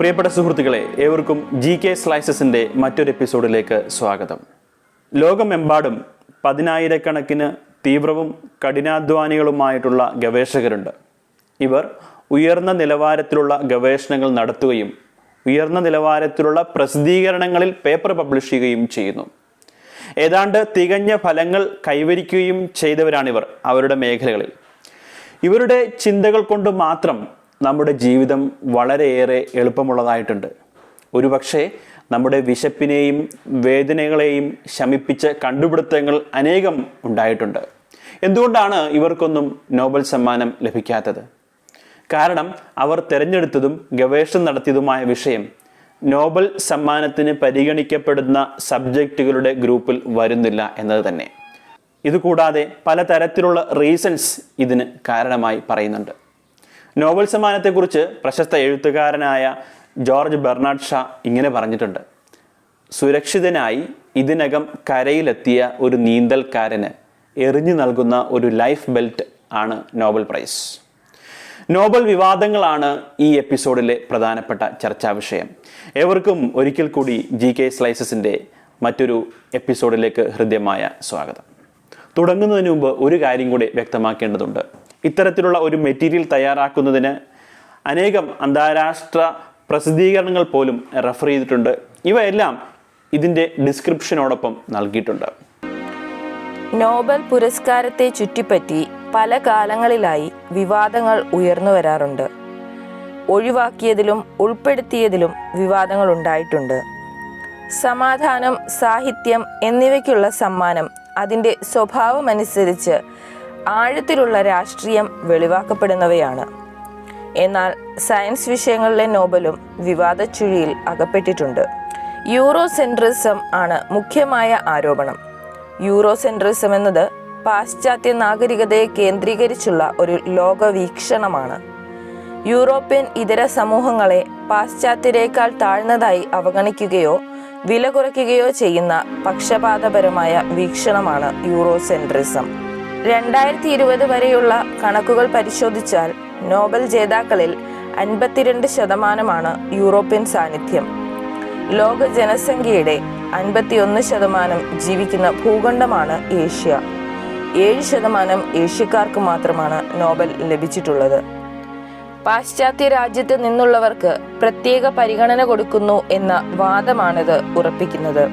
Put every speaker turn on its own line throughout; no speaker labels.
പ്രിയപ്പെട്ട സുഹൃത്തുക്കളെ ഏവർക്കും ജി കെ സ്ലൈസസിന്റെ മറ്റൊരു എപ്പിസോഡിലേക്ക് സ്വാഗതം. ലോകമെമ്പാടും പതിനായിരക്കണക്കിന് തീവ്രവും കഠിനാധ്വാനികളുമായിട്ടുള്ള ഗവേഷകരുണ്ട്. ഇവർ ഉയർന്ന നിലവാരത്തിലുള്ള ഗവേഷണങ്ങൾ നടത്തുകയും ഉയർന്ന നിലവാരത്തിലുള്ള പ്രസിദ്ധീകരണങ്ങളിൽ പേപ്പർ പബ്ലിഷ് ചെയ്യുകയും ചെയ്യുന്നു. ഏതാണ്ട് തികഞ്ഞ ഫലങ്ങൾ കൈവരിക്കുകയും ചെയ്തവരാണിവർ അവരുടെ മേഖലകളിൽ. ഇവരുടെ ചിന്തകൾ കൊണ്ട് മാത്രം നമ്മുടെ ജീവിതം വളരെയേറെ എളുപ്പമുള്ളതായിട്ടുണ്ട്. ഒരുപക്ഷെ നമ്മുടെ വിശപ്പിനെയും വേദനകളെയും ശമിപ്പിച്ച കണ്ടുപിടുത്തങ്ങൾ അനേകം ഉണ്ടായിട്ടുണ്ട്. എന്തുകൊണ്ടാണ് ഇവർക്കൊന്നും നോബൽ സമ്മാനം ലഭിക്കാത്തത്? കാരണം അവർ തിരഞ്ഞെടുത്തതും ഗവേഷണം നടത്തിയതുമായ വിഷയം നോബൽ സമ്മാനത്തിന് പരിഗണിക്കപ്പെടുന്ന സബ്ജക്റ്റുകളുടെ ഗ്രൂപ്പിൽ വരുന്നില്ല എന്നത് തന്നെ. ഇതുകൂടാതെ പലതരത്തിലുള്ള റീസൺസ് ഇതിന് കാരണമായി പറയുന്നുണ്ട്. നോബൽ സമ്മാനത്തെക്കുറിച്ച് പ്രശസ്ത എഴുത്തുകാരനായ ജോർജ് ബെർണാഡ് ഷാ ഇങ്ങനെ പറഞ്ഞിട്ടുണ്ട്. സുരക്ഷിതനായി ഇതിനകം കരയിലെത്തിയ ഒരു നീന്തൽക്കാരന് എറിഞ്ഞു നൽകുന്ന ഒരു ലൈഫ് ബെൽറ്റ് ആണ് നോബൽ പ്രൈസ്. നോബൽ വിവാദങ്ങളാണ് ഈ എപ്പിസോഡിലെ പ്രധാനപ്പെട്ട ചർച്ചാ വിഷയം. ഏവർക്കും ഒരിക്കൽ കൂടി ജി കെ സ്ലൈസസിന്റെ മറ്റൊരു എപ്പിസോഡിലേക്ക് ഹൃദ്യമായ സ്വാഗതം. തുടങ്ങുന്നതിന് മുമ്പ് ഒരു കാര്യം കൂടി വ്യക്തമാക്കേണ്ടതുണ്ട്. ഇത്തരത്തിലുള്ള ഒരു മെറ്റീരിയൽ തയ്യാറാക്കുന്നതിന് അനേകം അന്താരാഷ്ട്ര പ്രസിദ്ധീകരണങ്ങൾ പോലും റെഫർ ചെയ്തിട്ടുണ്ട്. ഇവയെല്ലാം ഇതിന്റെ ഡിസ്ക്രിപ്ഷനോടൊപ്പം നൽകിയിട്ടുണ്ട്.
നോബൽ പുരസ്കാരത്തെ ചുറ്റിപ്പറ്റി പല കാലങ്ങളിലായി വിവാദങ്ങൾ ഉയർന്നു വരാറുണ്ട്. ഒഴിവാക്കിയതിലും ഉൾപ്പെടുത്തിയതിലും വിവാദങ്ങൾ ഉണ്ടായിട്ടുണ്ട്. സമാധാനം സാഹിത്യം എന്നിവയ്ക്കുള്ള സമ്മാനം അതിന്റെ സ്വഭാവമനുസരിച്ച് ആഴത്തിലുള്ള രാഷ്ട്രീയം വെളിവാക്കപ്പെടുന്നവയാണ്. എന്നാൽ സയൻസ് വിഷയങ്ങളിലെ നോബലും വിവാദച്ചുഴിയിൽ അകപ്പെട്ടിട്ടുണ്ട്. യൂറോ സെൻട്രിസം ആണ് മുഖ്യമായ ആരോപണം. യൂറോ സെൻട്രിസം എന്നത് പാശ്ചാത്യ നാഗരികതയെ കേന്ദ്രീകരിച്ചുള്ള ഒരു ലോകവീക്ഷണമാണ്. യൂറോപ്യൻ ഇതര സമൂഹങ്ങളെ പാശ്ചാത്യരേക്കാൾ താഴ്ന്നതായി അവഗണിക്കുകയോ വില കുറയ്ക്കുകയോ ചെയ്യുന്ന പക്ഷപാതപരമായ വീക്ഷണമാണ് യൂറോസെൻട്രിസം. രണ്ടായിരത്തി ഇരുപത് വരെയുള്ള കണക്കുകൾ പരിശോധിച്ചാൽ നോബൽ ജേതാക്കളിൽ അൻപത്തിരണ്ട് ശതമാനമാണ് യൂറോപ്യൻ സാന്നിധ്യം. ലോക ജനസംഖ്യയുടെ അൻപത്തിയൊന്ന് ശതമാനം ജീവിക്കുന്ന ഭൂഖണ്ഡമാണ് ഏഷ്യ. ഏഴ് ശതമാനം ഏഷ്യക്കാർക്ക് മാത്രമാണ് നോബൽ ലഭിച്ചിട്ടുള്ളത്. പാശ്ചാത്യ രാജ്യത്ത് നിന്നുള്ളവർക്ക് പ്രത്യേക പരിഗണന കൊടുക്കുന്നു എന്ന വാദമാണിത് ഉറപ്പിക്കുന്നത്.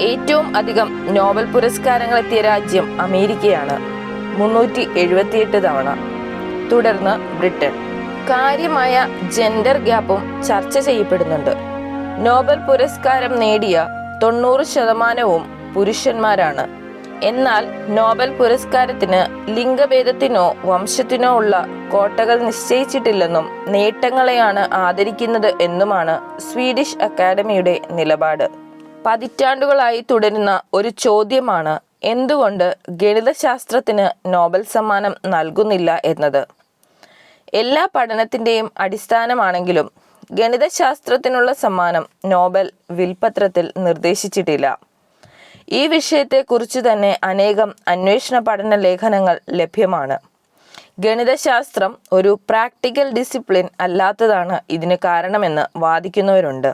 ഏറ്റവും അധികം നോബൽ പുരസ്കാരങ്ങൾ എത്തിയ രാജ്യം അമേരിക്കയാണ്. മുന്നൂറ്റി എഴുപത്തിയെട്ട് തവണ. തുടർന്ന് ബ്രിട്ടൻ. കാര്യമായ ജെൻഡർ ഗ്യാപ്പും ചർച്ച ചെയ്യപ്പെടുന്നുണ്ട്. നോബൽ പുരസ്കാരം നേടിയ തൊണ്ണൂറ് ശതമാനവും പുരുഷന്മാരാണ്. എന്നാൽ നോബൽ പുരസ്കാരത്തിന് ലിംഗഭേദത്തിനോ വംശത്തിനോ ഉള്ള കോട്ടകൾ നിശ്ചയിച്ചിട്ടില്ലെന്നും നേട്ടങ്ങളെയാണ് ആദരിക്കുന്നത് എന്നുമാണ് സ്വീഡിഷ് അക്കാദമിയുടെ നിലപാട്. പതിറ്റാണ്ടുകളായി തുടരുന്ന ഒരു ചോദ്യമാണ് എന്തുകൊണ്ട് ഗണിതശാസ്ത്രത്തിന് നോബൽ സമ്മാനം നൽകുന്നില്ല എന്നത്? എല്ലാ പഠനത്തിന്റെയും അടിസ്ഥാനമാണെങ്കിലും ഗണിതശാസ്ത്രത്തിനുള്ള സമ്മാനം നോബൽ വിൽപത്രത്തിൽ നിർദ്ദേശിച്ചിട്ടില്ല. ഈ വിഷയത്തെക്കുറിച്ച് തന്നെ അനേകം അന്വേഷണ പഠന ലേഖനങ്ങൾ ലഭ്യമാണ്. ഗണിതശാസ്ത്രം ഒരു പ്രാക്ടിക്കൽ ഡിസിപ്ലിൻ അല്ലാത്തതാണ് ഇതിന് കാരണമെന്ന് വാദിക്കുന്നവരുണ്ട്.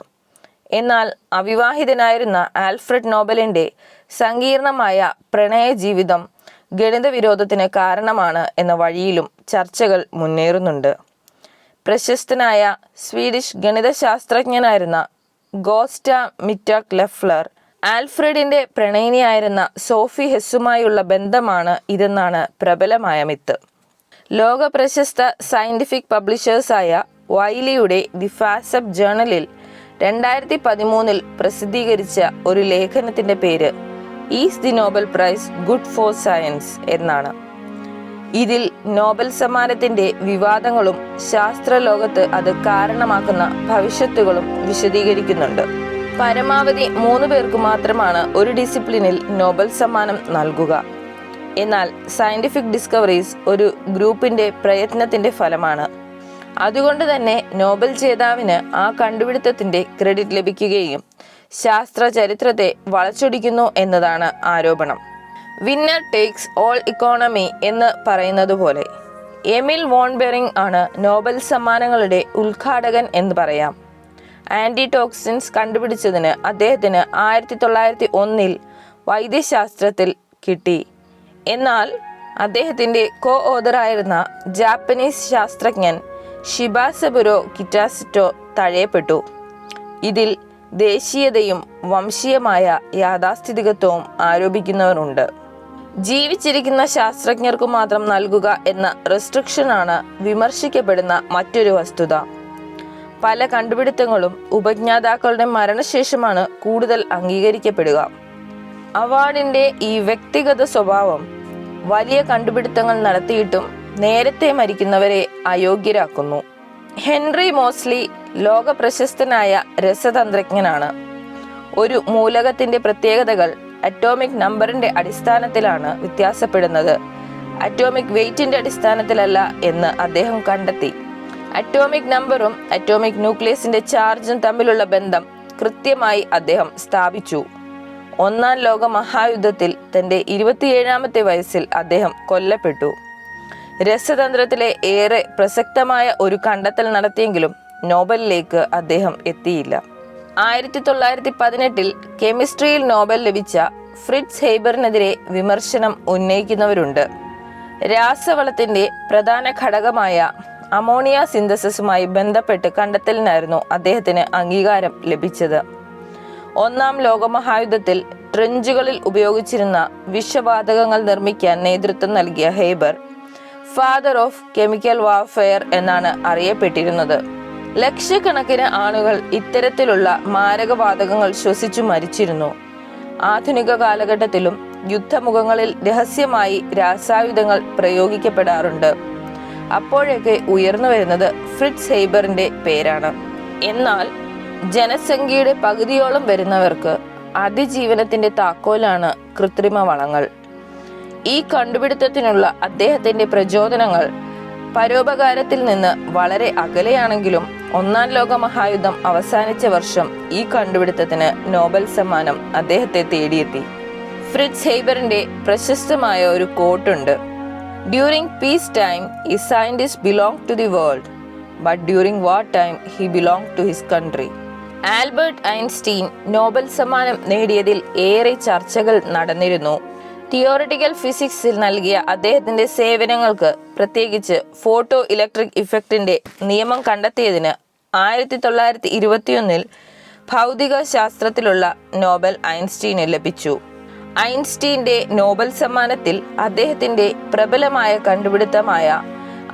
എന്നാൽ അവിവാഹിതനായിരുന്ന ആൽഫ്രഡ് നോബലിന്റെ സങ്കീർണമായ പ്രണയ ജീവിതം ഗണിത വിരോധത്തിന് കാരണമാണ് എന്ന വഴിയിലും ചർച്ചകൾ മുന്നേറുന്നുണ്ട്. പ്രശസ്തനായ സ്വീഡിഷ് ഗണിതശാസ്ത്രജ്ഞനായിരുന്ന ഗോസ്റ്റ മിറ്റാക് ലെഫ്ലർ ആൽഫ്രഡിന്റെ പ്രണയിനിയായിരുന്ന സോഫി ഹെസ്സുമായുള്ള ബന്ധമാണ് ഇതെന്നാണ് പ്രബലമായ മിത്ത്. ലോക പ്രശസ്ത സയന്റിഫിക് പബ്ലിഷേഴ്സായ വൈലിയുടെ ദി ഫാസബ് ജേണലിൽ രണ്ടായിരത്തി പതിമൂന്നിൽ പ്രസിദ്ധീകരിച്ച ഒരു ലേഖനത്തിന്റെ പേര് is the Nobel prize good for science എന്നാണ്. ഇതിൽ നോബൽ സമ്മാനത്തിന്റെ വിവാദങ്ങളും ശാസ്ത്രലോകത്ത് അത് കാരണമാക്കുന്ന ഭവിഷ്യത്തുകളും വിശദീകരിക്കുന്നുണ്ട്. പരമാവധി മൂന്ന് പേർക്ക് മാത്രമാണ് ഒരു ഡിസിപ്ലിനിൽ നോബൽ സമ്മാനം നൽകുക. എന്നാൽ സയന്റിഫിക് ഡിസ്കവറീസ് ഒരു ഗ്രൂപ്പിന്റെ പ്രയത്നത്തിന്റെ ഫലമാണ്. അതുകൊണ്ട് തന്നെ നോബൽ ജേതാവിന് ആ കണ്ടുപിടുത്തത്തിന്റെ ക്രെഡിറ്റ് ലഭിക്കുകയും ശാസ്ത്ര ചരിത്രത്തെ വളച്ചൊടിക്കുന്നു എന്നതാണ് ആരോപണം. വിന്നർ ടേക്സ് ഓൾ ഇക്കോണമി എന്ന് പറയുന്നത് പോലെ എമിൽ വോൺ ബെറിംഗ് ആണ് നോബൽ സമ്മാനങ്ങളുടെ ഉദ്ഘാടകൻ എന്ന് പറയാം. ആന്റി ടോക്സിൻസ് കണ്ടുപിടിച്ചതിന് അദ്ദേഹത്തിന് ആയിരത്തി തൊള്ളായിരത്തി ഒന്നിൽ വൈദ്യശാസ്ത്രത്തിൽ കിട്ടി. എന്നാൽ അദ്ദേഹത്തിന്റെ കോ ഓതറായിരുന്ന ജാപ്പനീസ് ശാസ്ത്രജ്ഞൻ ഷിബാസബുരോ കിറ്റാസിറ്റോ തഴയപ്പെട്ടു. ഇതിൽ ദേശീയതയും വംശീയമായ യാഥാസ്ഥിതികത്വവും ആരോപിക്കുന്നവരുണ്ട്. ജീവിച്ചിരിക്കുന്ന ശാസ്ത്രജ്ഞർക്ക് മാത്രം നൽകുക എന്ന റെസ്ട്രിക്ഷനാണ് വിമർശിക്കപ്പെടുന്ന മറ്റൊരു വസ്തുത. പല കണ്ടുപിടുത്തങ്ങളും ഉപജ്ഞാതാക്കളുടെ മരണശേഷമാണ് കൂടുതൽ അംഗീകരിക്കപ്പെടുക. അവാർഡിന്റെ ഈ വ്യക്തിഗത സ്വഭാവം വലിയ കണ്ടുപിടുത്തങ്ങൾ നടത്തിയിട്ടും നേരത്തെ മരിക്കുന്നവരെ അയോഗ്യരാക്കുന്നു. ഹെൻറി മോസ്ലി ലോക പ്രശസ്തനായ രസതന്ത്രജ്ഞനാണ്. ഒരു മൂലകത്തിന്റെ പ്രത്യേകതകൾ അറ്റോമിക് നമ്പറിന്റെ അടിസ്ഥാനത്തിലാണ് വ്യത്യാസപ്പെടുന്നത്. അറ്റോമിക് വെയിറ്റിന്റെ അടിസ്ഥാനത്തിലല്ല എന്ന് അദ്ദേഹം കണ്ടെത്തി. അറ്റോമിക് നമ്പറും അറ്റോമിക് ന്യൂക്ലിയസിന്റെ ചാർജും തമ്മിലുള്ള ബന്ധം കൃത്യമായി അദ്ദേഹം സ്ഥാപിച്ചു. ഒന്നാം ലോക മഹായുദ്ധത്തിൽ തന്റെ ഇരുപത്തിയേഴാമത്തെ വയസ്സിൽ അദ്ദേഹം കൊല്ലപ്പെട്ടു. രസതന്ത്രത്തിലെ ഏറെ പ്രസക്തമായ ഒരു കണ്ടെത്തൽ നടത്തിയെങ്കിലും നോബലിലേക്ക് അദ്ദേഹം എത്തിയില്ല. ആയിരത്തി തൊള്ളായിരത്തി പതിനെട്ടിൽ കെമിസ്ട്രിയിൽ നോബൽ ലഭിച്ച ഫ്രിഡ്സ് ഹെയ്ബറിനെതിരെ വിമർശനം ഉന്നയിക്കുന്നവരുണ്ട്. രാസവളത്തിന്റെ പ്രധാന ഘടകമായ അമോണിയ സിന്തസിസുമായി ബന്ധപ്പെട്ട് കണ്ടെത്തലിനായിരുന്നു അദ്ദേഹത്തിന് അംഗീകാരം ലഭിച്ചത്. ഒന്നാം ലോകമഹായുദ്ധത്തിൽ ട്രെഞ്ചുകളിൽ ഉപയോഗിച്ചിരുന്ന വിഷവാതകങ്ങൾ നിർമ്മിക്കാൻ നേതൃത്വം നൽകിയ Haber father of chemical warfare എന്നാണ് അറിയപ്പെട്ടിരുന്നത്. ലക്ഷക്കണക്കിന് ആളുകൾ ഇത്തരത്തിലുള്ള മാരകവാതകങ്ങൾ ശ്വസിച്ചു മരിച്ചിരുന്നു. ആധുനിക കാലഘട്ടത്തിലും യുദ്ധമുഖങ്ങളിൽ രഹസ്യമായി രാസായുധങ്ങൾ പ്രയോഗിക്കപ്പെടാറുണ്ട്. അപ്പോഴൊക്കെ ഉയർന്നു വരുന്നത് ഫ്രിഡ്സ് ഹെയ്ബറിന്റെ പേരാണ്. എന്നാൽ ജനസംഖ്യയുടെ പകുതിയോളം വരുന്നവർക്ക് അതിജീവനത്തിന്റെ താക്കോലാണ് കൃത്രിമ വളങ്ങൾ. ഈ കണ്ടുപിടുത്തത്തിനുള്ള അദ്ദേഹത്തിന്റെ പ്രചോദനങ്ങൾ പരോപകാരത്തിൽ നിന്ന് വളരെ അകലെയാണെങ്കിലും ഒന്നാം ലോക മഹായുദ്ധം അവസാനിച്ച വർഷം ഈ കണ്ടുപിടുത്തത്തിന് നോബൽ സമ്മാനം അദ്ദേഹത്തെ തേടിയെത്തി. ഫ്രിഡ്സ് ഹെയ്ബറിന്റെ പ്രശസ്തമായ ഒരു കോട്ടുണ്ട് ഡ്യൂറിംഗ് പീസ് ടൈം ഈ scientist belong to the world but during war time he belong to his country Albert Einstein Nobel സമ്മാനം നേടിയതിൽ ഏറെ ചർച്ചകൾ നടന്നിരുന്നു. തിയോറിറ്റിക്കൽ ഫിസിക്സിൽ നൽകിയ അദ്ദേഹത്തിന്റെ സേവനങ്ങൾക്ക് പ്രത്യേകിച്ച് ഫോട്ടോ ഇലക്ട്രിക് ഇഫക്റ്റിന്റെ നിയമം കണ്ടെത്തിയതിന് ആയിരത്തി തൊള്ളായിരത്തി ഇരുപത്തിയൊന്നിൽ ഭൗതിക ശാസ്ത്രത്തിലുള്ള നോബൽ ഐൻസ്റ്റീന് ലഭിച്ചു. ഐൻസ്റ്റീന്റെ നോബൽ സമ്മാനത്തിൽ അദ്ദേഹത്തിന്റെ പ്രബലമായ കണ്ടുപിടുത്തമായ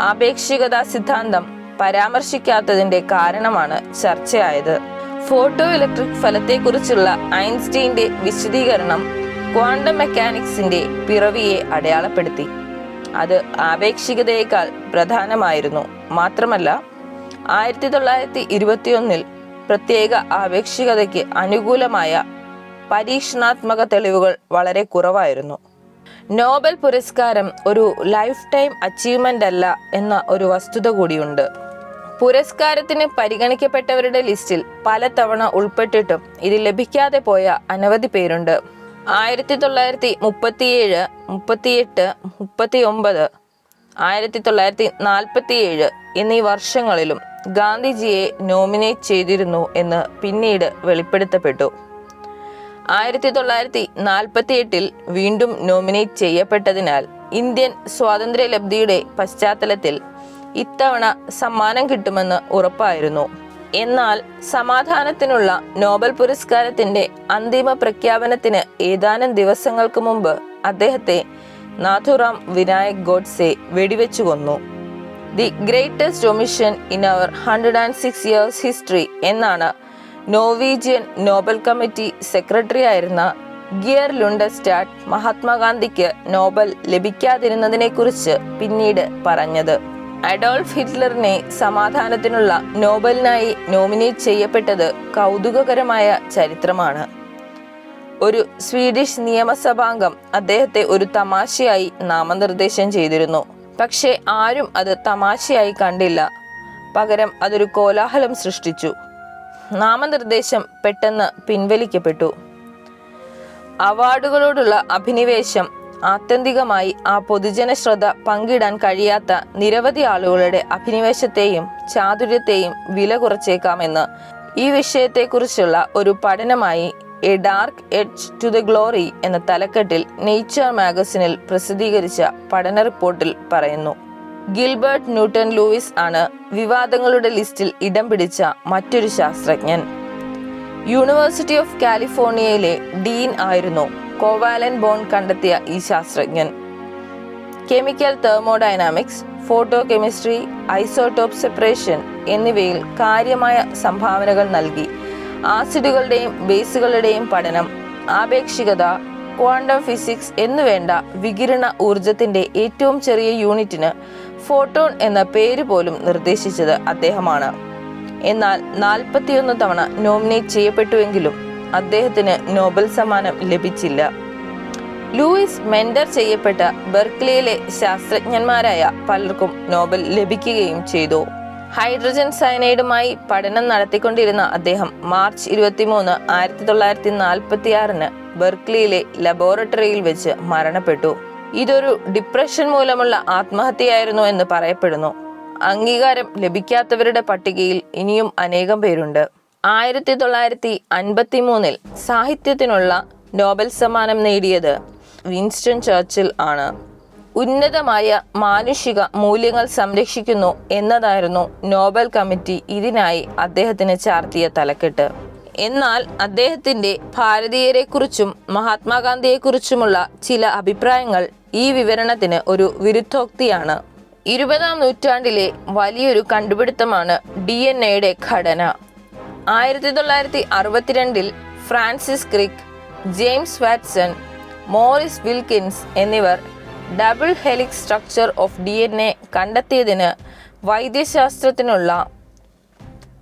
ആപേക്ഷികതാ സിദ്ധാന്തം പരാമർശിക്കാത്തതിന്റെ കാരണമാണ് ചർച്ചയായത്. ഫോട്ടോ ഇലക്ട്രിക് ഫലത്തെക്കുറിച്ചുള്ള ഐൻസ്റ്റീന്റെ വിശദീകരണം ക്വാണ്ടം മെക്കാനിക്സിന്റെ പിറവിയെ അടയാളപ്പെടുത്തി. അത് ആപേക്ഷികതയേക്കാൾ പ്രധാനമായിരുന്നു. മാത്രമല്ല ആയിരത്തി തൊള്ളായിരത്തി ഇരുപത്തിയൊന്നിൽ പ്രത്യേക ആപേക്ഷികതയ്ക്ക് അനുകൂലമായ പരീക്ഷണാത്മക തെളിവുകൾ വളരെ കുറവായിരുന്നു. നോബൽ പുരസ്കാരം ഒരു ലൈഫ് ടൈം അച്ചീവ്മെന്റ് അല്ല എന്ന ഒരു വസ്തുത കൂടിയുണ്ട്. പുരസ്കാരത്തിന് പരിഗണിക്കപ്പെട്ടവരുടെ ലിസ്റ്റിൽ പലതവണ ഉൾപ്പെട്ടിട്ടും ഇത് ലഭിക്കാതെ പോയ അനവധി പേരുണ്ട്. ആയിരത്തി തൊള്ളായിരത്തി മുപ്പത്തിയേഴ് മുപ്പത്തിയെട്ട് മുപ്പത്തി ഒമ്പത് ആയിരത്തി തൊള്ളായിരത്തി നാൽപ്പത്തിയേഴ് എന്നീ വർഷങ്ങളിലും ഗാന്ധിജിയെ നോമിനേറ്റ് ചെയ്തിരുന്നു എന്ന് പിന്നീട് വെളിപ്പെടുത്തപ്പെട്ടു. ആയിരത്തി തൊള്ളായിരത്തി നാൽപ്പത്തി എട്ടിൽ വീണ്ടും നോമിനേറ്റ് ചെയ്യപ്പെട്ടതിനാൽ ഇന്ത്യൻ സ്വാതന്ത്ര്യലബ്ധിയുടെ പശ്ചാത്തലത്തിൽ ഇത്തവണ സമ്മാനം കിട്ടുമെന്ന് ഉറപ്പായിരുന്നു. എന്നാൽ സമാധാനത്തിനുള്ള നോബൽ പുരസ്കാരത്തിന്റെ അന്തിമ പ്രഖ്യാപനത്തിന് ഏതാനും ദിവസങ്ങൾക്ക് മുമ്പ് അദ്ദേഹത്തെ നാഥുറാം വിനായക് ഗോഡ്സെ വെടിവെച്ചു കൊന്നു. The greatest omission in our hundred and six years history എന്നാണ് നോവീജിയൻ നോബൽ കമ്മിറ്റി സെക്രട്ടറി ആയിരുന്ന ഗിയർ ലുണ്ടസ്റ്റാറ്റ് മഹാത്മാഗാന്ധിക്ക് നോബൽ ലഭിക്കാതിരുന്നതിനെക്കുറിച്ച് പിന്നീട് പറഞ്ഞത്. അഡോൾഫ് ഹിറ്റ്ലറിനെ സമാധാനത്തിനുള്ള നോബലിനായി നോമിനേറ്റ് ചെയ്യപ്പെട്ടത് കൗതുകകരമായ ചരിത്രമാണ്. ഒരു സ്വീഡിഷ് നിയമസഭാംഗം അദ്ദേഹത്തെ ഒരു തമാശയായി നാമനിർദ്ദേശം ചെയ്തിരുന്നു. പക്ഷേ ആരും അത് തമാശയായി കണ്ടില്ല. പകരം അതൊരു കോലാഹലം സൃഷ്ടിച്ചു. നാമനിർദ്ദേശം പെട്ടെന്ന് പിൻവലിക്കപ്പെട്ടു. അവാർഡുകളോടുള്ള അഭിനിവേശം ആത്യന്തികമായി ആ പൊതുജന ശ്രദ്ധ പങ്കിടാൻ കഴിയാത്ത നിരവധി ആളുകളുടെ അഭിനിവേശത്തെയും ചാതുര്യത്തെയും വില കുറച്ചേക്കാമെന്ന് ഈ വിഷയത്തെക്കുറിച്ചുള്ള ഒരു പഠനമായി a dark edge to the glory എന്ന തലക്കെട്ടിൽ നേച്ചർ മാഗസിനിൽ പ്രസിദ്ധീകരിച്ച പഠന റിപ്പോർട്ടിൽ പറയുന്നു. ഗിൽബർട്ട് ന്യൂട്ടൺ ലൂയിസ് ആണ് വിവാദങ്ങളുടെ ലിസ്റ്റിൽ ഇടം പിടിച്ച മറ്റൊരു ശാസ്ത്രജ്ഞൻ. യൂണിവേഴ്സിറ്റി ഓഫ് കാലിഫോർണിയയിലെ ഡീൻ ആയിരുന്നു കോവാലൻ ബോൺ കണ്ടെത്തിയ ഈ ശാസ്ത്രജ്ഞൻ. Chemical thermodynamics photochemistry isotope separation എന്നിവയിൽ കാര്യമായ സംഭാവനകൾ നൽകി. ആസിഡുകളുടെയും ബേസുകളുടെയും പഠനം ആപേക്ഷികത ക്വാണ്ടം ഫിസിക്സ് എന്നുവേണ്ട വികിരണ ഊർജത്തിന്റെ ഏറ്റവും ചെറിയ യൂണിറ്റിന് ഫോട്ടോൺ എന്ന പേര് പോലും നിർദ്ദേശിച്ചത് അദ്ദേഹമാണ്. എന്നാൽ നാൽപ്പത്തിയൊന്ന് തവണ നോമിനേറ്റ് ചെയ്യപ്പെട്ടുവെങ്കിലും അദ്ദേഹത്തിന് നോബൽ സമ്മാനം ലഭിച്ചില്ല. ലൂയിസ് മെൻഡർ ചെയ്യപ്പെട്ട ബെർക്ലിയിലെ ശാസ്ത്രജ്ഞന്മാരായ പലർക്കും നോബൽ ലഭിക്കുകയും ചെയ്തു. ഹൈഡ്രജൻ സയനൈഡുമായി പഠനം നടത്തിക്കൊണ്ടിരുന്ന അദ്ദേഹം മാർച്ച് ഇരുപത്തിമൂന്ന് ആയിരത്തി തൊള്ളായിരത്തി നാൽപ്പത്തി ആറിന് ബെർക്ലിയിലെ ലബോറട്ടറിയിൽ വെച്ച് മരണപ്പെട്ടു. ഇതൊരു ഡിപ്രഷൻ മൂലമുള്ള ആത്മഹത്യയായിരുന്നു എന്ന് പറയപ്പെടുന്നു. അംഗീകാരം ലഭിക്കാത്തവരുടെ പട്ടികയിൽ ഇനിയും അനേകം പേരുണ്ട്. ആയിരത്തി തൊള്ളായിരത്തി അൻപത്തി മൂന്നിൽ സാഹിത്യത്തിനുള്ള നോബൽ സമ്മാനം നേടിയത് വിൻസ്റ്റൺ ചർച്ചിൽ ആണ്. ഉന്നതമായ മാനുഷിക മൂല്യങ്ങൾ സംരക്ഷിക്കുന്നു എന്നതായിരുന്നു നോബൽ കമ്മിറ്റി ഇതിനായി അദ്ദേഹത്തിന് ചാർത്തിയ തലക്കെട്ട്. എന്നാൽ അദ്ദേഹത്തിന്റെ ഭാരതീയരെക്കുറിച്ചും മഹാത്മാഗാന്ധിയെക്കുറിച്ചുമുള്ള ചില അഭിപ്രായങ്ങൾ ഈ വിവരണത്തിന് ഒരു വിരുദ്ധോക്തിയാണ്. ഇരുപതാം നൂറ്റാണ്ടിലെ വലിയൊരു കണ്ടുപിടുത്തമാണ് ഡി എൻ എയുടെ ഘടന. ആയിരത്തി തൊള്ളായിരത്തി അറുപത്തിരണ്ടിൽ Francis Crick James Watson Maurice Wilkins എന്നിവർ double helix structure of D N A കണ്ടെത്തിയതിന് വൈദ്യശാസ്ത്രത്തിനുള്ള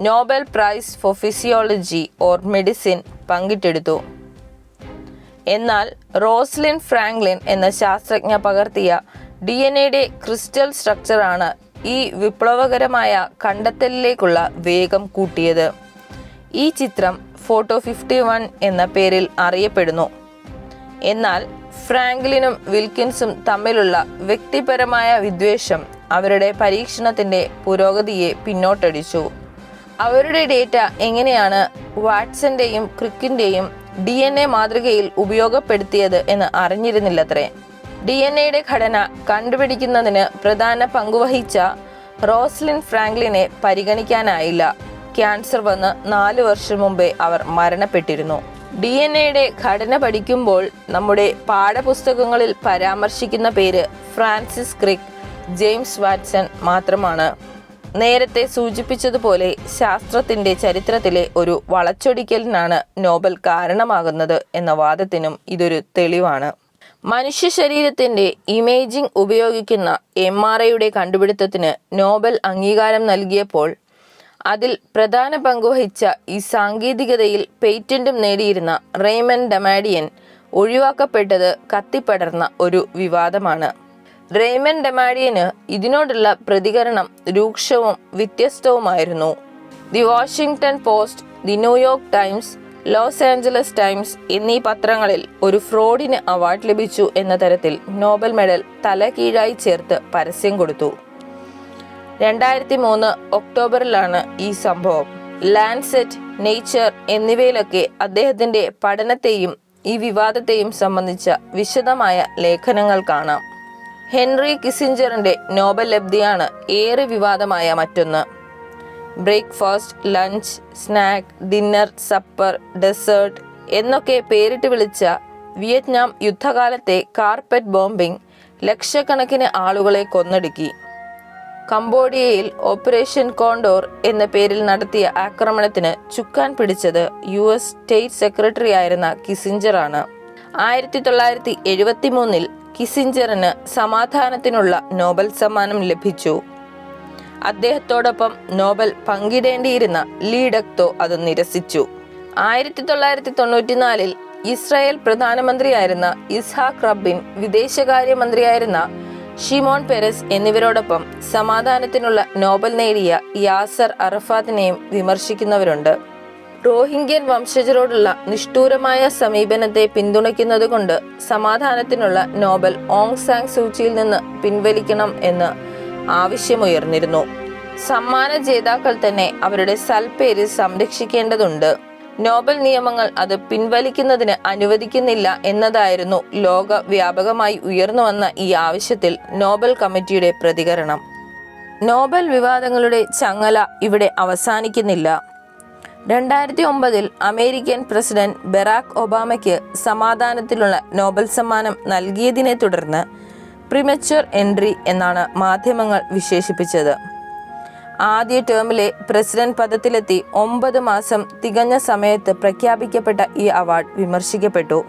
Nobel prize for physiology or medicine പങ്കിട്ടെടുത്തു. എന്നാൽ റോസ്ലിൻ ഫ്രാങ്ക്ലിൻ എന്ന ശാസ്ത്രജ്ഞ പകർത്തിയ ഡി എൻ എയുടെ ക്രിസ്റ്റൽ സ്ട്രക്ചറാണ് ഈ വിപ്ലവകരമായ കണ്ടെത്തലിലേക്കുള്ള വേഗം കൂട്ടിയത്. ഈ ചിത്രം ഫോട്ടോ ഫിഫ്റ്റി വൺ എന്ന പേരിൽ അറിയപ്പെടുന്നു. എന്നാൽ ഫ്രാങ്ക്ലിനും വിൽക്കിൻസും തമ്മിലുള്ള വ്യക്തിപരമായ വിദ്വേഷം അവരുടെ പരീക്ഷണത്തിന്റെ പുരോഗതിയെ പിന്നോട്ടടിച്ചു. അവരുടെ ഡേറ്റ എങ്ങനെയാണ് വാട്സന്റെയും ക്രിക്കിന്റെയും ഡി എൻ എ മാതൃകയിൽ ഉപയോഗപ്പെടുത്തിയത് എന്ന് അറിഞ്ഞിരുന്നില്ലത്രേ. ഡി എൻ എയുടെ ഘടന കണ്ടുപിടിക്കുന്നതിന് പ്രധാന പങ്കുവഹിച്ച റോസ്ലിൻ ഫ്രാങ്ക്ലിനെ പരിഗണിക്കാനായില്ല. ക്യാൻസർ വന്ന് നാല് വർഷം മുമ്പേ അവർ മരണപ്പെട്ടിരുന്നു. ഡി എൻ എയുടെ ഘടന പഠിക്കുമ്പോൾ നമ്മുടെ പാഠപുസ്തകങ്ങളിൽ പരാമർശിക്കുന്ന പേര് ഫ്രാൻസിസ് ക്രിക്ക് ജെയിംസ് വാറ്റ്സൺ മാത്രമാണ്. നേരത്തെ സൂചിപ്പിച്ചതുപോലെ ശാസ്ത്രത്തിന്റെ ചരിത്രത്തിലെ ഒരു വളച്ചൊടിക്കലിനാണ് നോബൽ കാരണമാകുന്നത് എന്ന വാദത്തിനും ഇതൊരു തെളിവാണ്. മനുഷ്യ ശരീരത്തിന്റെ ഇമേജിംഗ് ഉപയോഗിക്കുന്ന എം ആർ ഐയുടെ കണ്ടുപിടുത്തത്തിന് നോബൽ അംഗീകാരം നൽകിയപ്പോൾ അതിൽ പ്രധാന പങ്കുവഹിച്ച ഈ സാങ്കേതികതയിൽ പേറ്റന്റും നേടിയിരുന്ന റേമൻ ഡമാഡിയൻ ഒഴിവാക്കപ്പെട്ടത് കത്തിപ്പടർന്ന ഒരു വിവാദമാണ്. റേമൻ ഡമാഡിയന് ഇതിനോടുള്ള പ്രതികരണം രൂക്ഷവും വ്യത്യസ്തവുമായിരുന്നു. The Washington Post the New York Times Los Angeles Times എന്നീ പത്രങ്ങളിൽ ഒരു ഫ്രോഡിന് അവാർഡ് ലഭിച്ചു എന്ന തരത്തിൽ നോബൽ മെഡൽ തലകീഴായി ചേർത്ത് പരസ്യം കൊടുത്തു. രണ്ടായിരത്തി മൂന്ന് ഒക്ടോബറിലാണ് ഈ സംഭവം. ലാൻഡ്സെറ്റ് നേച്ചർ എന്നിവയിലൊക്കെ അദ്ദേഹത്തിന്റെ പഠനത്തെയും ഈ വിവാദത്തെയും സംബന്ധിച്ച വിശദമായ ലേഖനങ്ങൾ കാണാം. ഹെൻറി കിസിഞ്ചറിന്റെ നോബൽ ലബ്ധിയാണ് ഏറെ വിവാദമായ മറ്റൊന്ന്. Breakfast lunch snack dinner supper dessert എന്നൊക്കെ പേരിട്ട് വിളിച്ച വിയറ്റ്നാം യുദ്ധകാലത്തെ കാർപ്പറ്റ് ബോംബിംഗ് ലക്ഷക്കണക്കിന് ആളുകളെ കൊന്നൊടുക്കി. കംബോഡിയയിൽ ഓപ്പറേഷൻ കോണ്ടോർ എന്ന പേരിൽ നടത്തിയ ആക്രമണത്തിന് ചുക്കാൻ പിടിച്ചത് യു എസ് സ്റ്റേറ്റ് സെക്രട്ടറി ആയിരുന്ന കിസിഞ്ചറാണ് ആയിരത്തി തൊള്ളായിരത്തി എഴുപത്തി മൂന്നിൽ കിസിഞ്ചറിന് സമാധാനത്തിനുള്ള നോബൽ സമ്മാനം ലഭിച്ചു. അദ്ദേഹത്തോടൊപ്പം നോബൽ പങ്കിടേണ്ടിയിരുന്ന ലീഡക്തോ അത് നിരസിച്ചു. ആയിരത്തി തൊള്ളായിരത്തി തൊണ്ണൂറ്റിനാലിൽ ഇസ്രായേൽ പ്രധാനമന്ത്രിയായിരുന്ന ഇസ്ഹാഖ് റബ്ബിൻ വിദേശകാര്യമന്ത്രിയായിരുന്ന ഷിമോൺ പെരസ് എന്നിവരോടൊപ്പം സമാധാനത്തിനുള്ള നോബൽ നേടിയ യാസർ അറഫാത്തിനെയും വിമർശിക്കുന്നവരുണ്ട്. റോഹിംഗ്യൻ വംശജരോടുള്ള നിഷ്ഠൂരമായ സമീപനത്തെ പിന്തുണയ്ക്കുന്നതുകൊണ്ട് സമാധാനത്തിനുള്ള നോബൽ ഓങ് സാങ് സൂചിയിൽ നിന്ന് പിൻവലിക്കണം എന്ന് ആവശ്യമുയർന്നിരുന്നു. സമ്മാന ജേതാക്കൾ തന്നെ അവരുടെ സൽപ്പേര് സംരക്ഷിക്കേണ്ടതുണ്ട്. നോബൽ നിയമങ്ങൾ അത് പിൻവലിക്കുന്നതിന് അനുവദിക്കുന്നില്ല എന്നതായിരുന്നു ലോക വ്യാപകമായി ഉയർന്നു വന്ന ഈ ആവശ്യത്തിൽ നോബൽ കമ്മിറ്റിയുടെ പ്രതികരണം. നോബൽ വിവാദങ്ങളുടെ ചങ്ങല ഇവിടെ അവസാനിക്കുന്നില്ല. രണ്ടായിരത്തി ഒമ്പതിൽ അമേരിക്കൻ പ്രസിഡന്റ് ബറാക് ഒബാമയ്ക്ക് സമാധാനത്തിലുള്ള നോബൽ സമ്മാനം നൽകിയതിനെ തുടർന്ന് പ്രിമച്വർ എൻട്രി എന്നാണ് മാധ്യമങ്ങൾ വിശേഷിപ്പിച്ചത്. ആദ്യ ടേമിലെ പ്രസിഡന്റ് പദത്തിലെത്തി ഒമ്പത് മാസം തികഞ്ഞ സമയത്ത് പ്രഖ്യാപിക്കപ്പെട്ട ഈ അവാർഡ് വിമർശിക്കപ്പെട്ടു.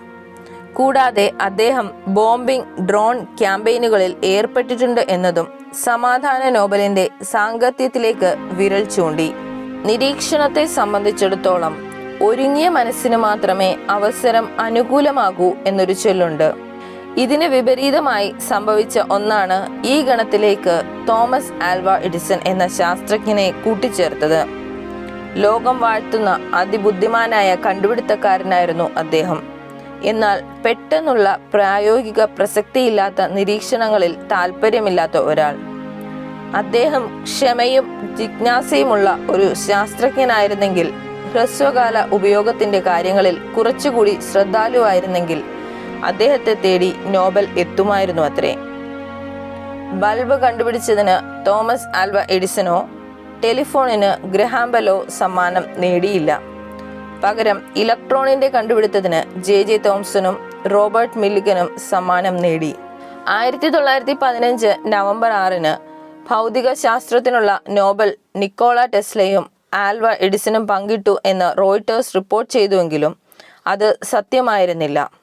കൂടാതെ അദ്ദേഹം ബോംബിംഗ് ഡ്രോൺ ക്യാമ്പയിനുകളിൽ ഏർപ്പെട്ടിട്ടുണ്ട് എന്നതും സമാധാന നോബലിന്റെ സാങ്കത്യത്തിലേക്ക് വിരൽ ചൂണ്ടി. നിരീക്ഷണത്തെ സംബന്ധിച്ചിടത്തോളം ഒരുങ്ങിയ മനസ്സിന് മാത്രമേ അവസരം അനുകൂലമാകൂ എന്നൊരു ചൊല്ലുണ്ട്. ഇതിന് വിപരീതമായി സംഭവിച്ച ഒന്നാണ് ഈ ഗണത്തിലേക്ക് തോമസ് ആൽവ എഡിസൺ എന്ന ശാസ്ത്രജ്ഞനെ കൂട്ടിച്ചേർത്തത്. ലോകം വാഴ്ത്തുന്ന അതിബുദ്ധിമാനായ കണ്ടുപിടുത്തക്കാരനായിരുന്നു അദ്ദേഹം. എന്നാൽ പെട്ടെന്നുള്ള പ്രായോഗിക പ്രസക്തിയില്ലാത്ത നിരീക്ഷണങ്ങളിൽ താല്പര്യമില്ലാത്ത ഒരാൾ. അദ്ദേഹം ക്ഷമയും ജിജ്ഞാസയുമുള്ള ഒരു ശാസ്ത്രജ്ഞനായിരുന്നെങ്കിൽ ഹ്രസ്വകാല ഉപയോഗത്തിന്റെ കാര്യങ്ങളിൽ കുറച്ചുകൂടി ശ്രദ്ധാലുവായിരുന്നെങ്കിൽ അദ്ദേഹത്തെ തേടി നോബൽ എത്തുമായിരുന്നു അത്രേ. ബൾബ് കണ്ടുപിടിച്ചതിന് തോമസ് ആൽവ എഡിസണോ ടെലിഫോണിന് ഗ്രഹാംബലോ സമ്മാനം നേടിയില്ല. പകരം ഇലക്ട്രോണിന്റെ കണ്ടുപിടുത്തത്തിന് ജെ ജെ തോംസണും റോബർട്ട് മില്ലിഗനും സമ്മാനം നേടി. ആയിരത്തി തൊള്ളായിരത്തി പതിനഞ്ച് നവംബർ ആറിന് ഭൗതിക ശാസ്ത്രത്തിനുള്ള നോബൽ നിക്കോള ടെസ്ലയും ആൽവ എഡിസനും പങ്കിട്ടു എന്ന് റോയിട്ടേഴ്സ് റിപ്പോർട്ട് ചെയ്തുവെങ്കിലും അത് സത്യമായിരുന്നില്ല.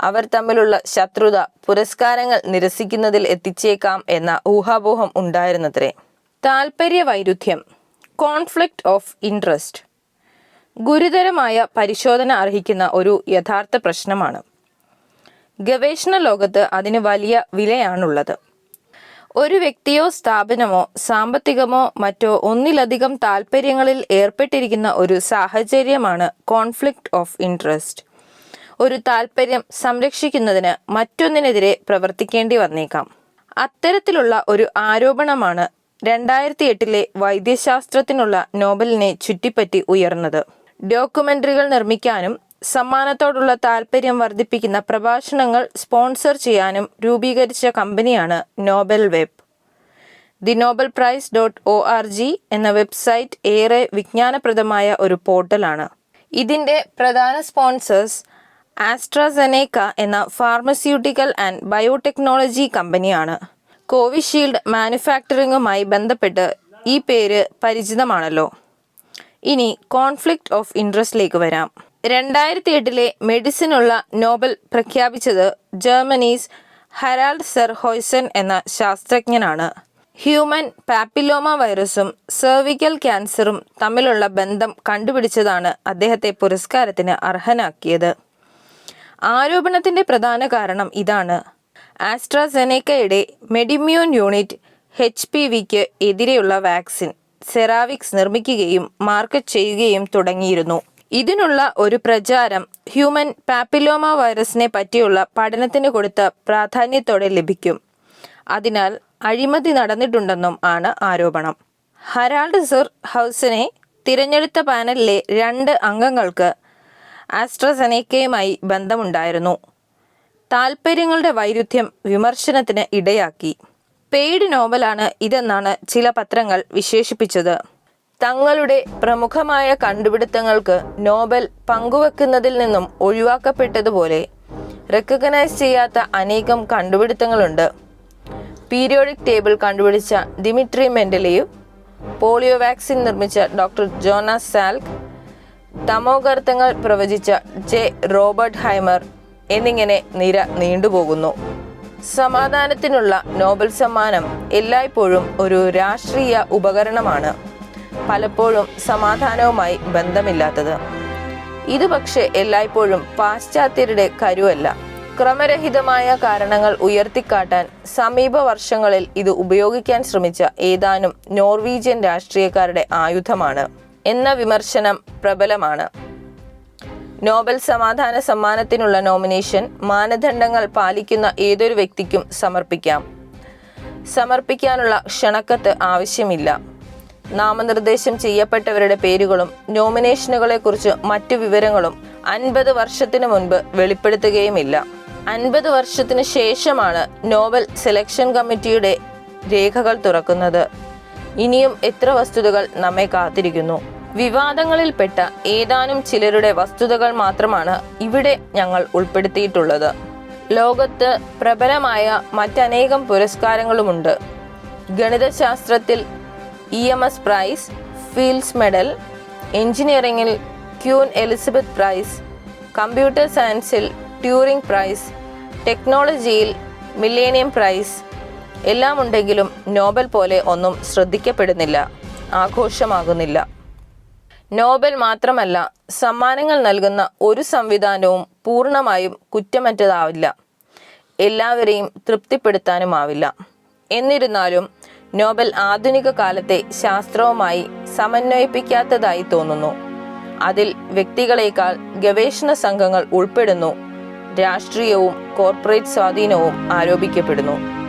അവർ തമ്മിലുള്ള ശത്രുത പുരസ്കാരങ്ങൾ നിരസിക്കുന്നതിൽ എത്തിച്ചേക്കാം എന്ന ഊഹാപോഹം ഉണ്ടായിരുന്നത്രേ. താൽപ്പര്യ വൈരുദ്ധ്യം കോൺഫ്ലിക്റ്റ് ഓഫ് ഇൻട്രസ്റ്റ്. ഗുരുതരമായ പരിശോധന അർഹിക്കുന്ന ഒരു യഥാർത്ഥ പ്രശ്നമാണ്. ഗവേഷണ ലോകത്ത് അതിന് വലിയ വിലയാണുള്ളത്. ഒരു വ്യക്തിയോ സ്ഥാപനമോ സാമ്പത്തികമോ മറ്റോ ഒന്നിലധികം താൽപ്പര്യങ്ങളിൽ ഏർപ്പെട്ടിരിക്കുന്ന ഒരു സാഹചര്യമാണ് കോൺഫ്ലിക്റ്റ് ഓഫ് ഇൻട്രസ്റ്റ്. ഒരു താൽപ്പര്യം സംരക്ഷിക്കുന്നതിന് മറ്റൊന്നിനെതിരെ പ്രവർത്തിക്കേണ്ടി വന്നേക്കാം. അത്തരത്തിലുള്ള ഒരു ആരോപണമാണ് രണ്ടായിരത്തി എട്ടിലെ വൈദ്യശാസ്ത്രത്തിനുള്ള നോബലിനെ ചുറ്റിപ്പറ്റി ഉയർന്നത്. ഡോക്യുമെന്ററികൾ നിർമ്മിക്കാനും സമ്മാനത്തോടുള്ള താൽപ്പര്യം വർദ്ധിപ്പിക്കുന്ന പ്രഭാഷണങ്ങൾ സ്പോൺസർ ചെയ്യാനും രൂപീകരിച്ച കമ്പനിയാണ് Nobel web. The Nobel prize dot O R G എന്ന വെബ്സൈറ്റ് ഏറെ വിജ്ഞാനപ്രദമായ ഒരു പോർട്ടലാണ്. ഇതിന്റെ പ്രധാന സ്പോൺസേഴ്സ് ആസ്ട്രാസെനേക്ക എന്ന ഫാർമസ്യൂട്ടിക്കൽ ആൻഡ് ബയോടെക്നോളജി കമ്പനിയാണ്. കോവിഷീൽഡ് മാനുഫാക്ചറിങ്ങുമായി ബന്ധപ്പെട്ട് ഈ പേര് പരിചിതമാണല്ലോ. ഇനി കോൺഫ്ലിക്റ്റ് ഓഫ് ഇൻട്രസ്റ്റിലേക്ക് വരാം. രണ്ടായിരത്തി എട്ടിലെ മെഡിസിനുള്ള നോബൽ പ്രഖ്യാപിച്ചത് ജർമ്മനീസ് ഹെറാൾഡ് സെർ ഹോയ്സൺ എന്ന ശാസ്ത്രജ്ഞനാണ്. ഹ്യൂമൻ പാപ്പിലോമ വൈറസും സെർവിക്കൽ ക്യാൻസറും തമ്മിലുള്ള ബന്ധം കണ്ടുപിടിച്ചതാണ് അദ്ദേഹത്തെ പുരസ്കാരത്തിന് അർഹനാക്കിയത്. ആരോപണത്തിന്റെ പ്രധാന കാരണം ഇതാണ്. ആസ്ട്രാസെനേക്കയുടെ മെഡിമ്യൂൺ യൂണിറ്റ് എച്ച് പി വിക്ക് എതിരെയുള്ള വാക്സിൻ സെറാവിക്സ് നിർമ്മിക്കുകയും മാർക്കറ്റ് ചെയ്യുകയും തുടങ്ങിയിരുന്നു. ഇതിനുള്ള ഒരു പ്രചാരം ഹ്യൂമൻ പാപ്പിലോമ വൈറസിനെ പറ്റിയുള്ള പഠനത്തിന് കൊടുത്ത പ്രാധാന്യത്തോടെ ലഭിക്കും. അതിനാൽ അഴിമതി നടന്നിട്ടുണ്ടെന്നും ആണ് ആരോപണം. ഹരാൾഡ് സുർ ഹൗസിനെ തിരഞ്ഞെടുത്ത പാനലിലെ രണ്ട് അംഗങ്ങൾക്ക് ആസ്ട്രസെനേക്കയുമായി ബന്ധമുണ്ടായിരുന്നു. താൽപ്പര്യങ്ങളുടെ വൈരുദ്ധ്യം വിമർശനത്തിന് ഇടയാക്കി. പെയ്ഡ് നോവലാണ് ഇതെന്നാണ് ചില പത്രങ്ങൾ വിശേഷിപ്പിച്ചത്. തങ്ങളുടെ പ്രമുഖമായ കണ്ടുപിടുത്തങ്ങൾക്ക് നോബൽ പങ്കുവെക്കുന്നതിൽ നിന്നും ഒഴിവാക്കപ്പെട്ടതുപോലെ റെക്കഗ്നൈസ് ചെയ്യാത്ത അനേകം കണ്ടുപിടുത്തങ്ങളുണ്ട്. പീരിയോഡിക് ടേബിൾ കണ്ടുപിടിച്ച ദിമിട്രി മെൻഡലിയു പോളിയോ വാക്സിൻ നിർമ്മിച്ച ഡോക്ടർ ജോണാസ് സാൽക്ക് തമോഗർത്തങ്ങൾ പ്രവചിച്ച ജെ. റോബർട്ട് ഹൈമർ എന്നിങ്ങനെ നിര നീണ്ടുപോകുന്നു. സമാധാനത്തിനുള്ള നോബൽ സമ്മാനം എല്ലായ്പ്പോഴും ഒരു രാഷ്ട്രീയ ഉപകരണമാണ്. പലപ്പോഴും സമാധാനവുമായി ബന്ധമില്ലാത്തത്. ഇത് പക്ഷേ എല്ലായ്പ്പോഴും പാശ്ചാത്യരുടെ കരുവല്ല. ക്രമരഹിതമായ കാരണങ്ങൾ ഉയർത്തിക്കാട്ടാൻ സമീപ വർഷങ്ങളിൽ ഇത് ഉപയോഗിക്കാൻ ശ്രമിച്ച ഏതാനും നോർവീജിയൻ രാഷ്ട്രീയക്കാരുടെ ആയുധമാണ്. എന്ന വിമർശനം പ്രബലമാണ്. നോബൽ സമാധാന സമ്മാനത്തിനുള്ള നോമിനേഷൻ മാനദണ്ഡങ്ങൾ പാലിക്കുന്ന ഏതൊരു വ്യക്തിക്കും സമർപ്പിക്കാം. സമർപ്പിക്കാനുള്ള ക്ഷണക്കത്ത് ആവശ്യമില്ല. നാമനിർദ്ദേശം ചെയ്യപ്പെട്ടവരുടെ പേരുകളും നോമിനേഷനുകളെക്കുറിച്ച് മറ്റു വിവരങ്ങളും അൻപത് വർഷത്തിനു മുൻപ് വെളിപ്പെടുത്തുകയുമില്ല. അൻപത് വർഷത്തിനു ശേഷമാണ് നോബൽ സെലക്ഷൻ കമ്മിറ്റിയുടെ രേഖകൾ തുറക്കുന്നത്. ഇനിയും എത്ര വസ്തുതകൾ നമ്മെ കാത്തിരിക്കുന്നു? വിവാദങ്ങളിൽപ്പെട്ട ഏതാനും ചിലരുടെ വസ്തുതകൾ മാത്രമാണ് ഇവിടെ ഞങ്ങൾ ഉൾപ്പെടുത്തിയിട്ടുള്ളത്. ലോകത്ത് പ്രബലമായ മറ്റനേകം പുരസ്കാരങ്ങളുമുണ്ട്. ഗണിതശാസ്ത്രത്തിൽ E M S prize Fields medal എഞ്ചിനീയറിംഗിൽ ക്യൂൻ എലിസബത്ത് പ്രൈസ് കമ്പ്യൂട്ടർ സയൻസിൽ ട്യൂറിംഗ് പ്രൈസ് ടെക്നോളജിയിൽ മില്ലേനിയം പ്രൈസ് എല്ലാം ഉണ്ടെങ്കിലും നോബൽ പോലെ ഒന്നും ശ്രദ്ധിക്കപ്പെടുന്നില്ല ആഘോഷമാകുന്നില്ല. നോബൽ മാത്രമല്ല സമ്മാനങ്ങൾ നൽകുന്ന ഒരു സംവിധാനവും പൂർണമായും കുറ്റമറ്റതാവില്ല. എല്ലാവരെയും തൃപ്തിപ്പെടുത്താനുമാവില്ല. എന്നിരുന്നാലും നോബൽ ആധുനിക കാലത്തെ ശാസ്ത്രവുമായി സമന്വയിപ്പിക്കാത്തതായി തോന്നുന്നു. അതിൽ വ്യക്തികളേക്കാൾ ഗവേഷണ സംഘങ്ങൾ ഉൾപ്പെടുന്നു. രാഷ്ട്രീയവും കോർപ്പറേറ്റ് സ്വാധീനവും ആരോപിക്കപ്പെടുന്നു.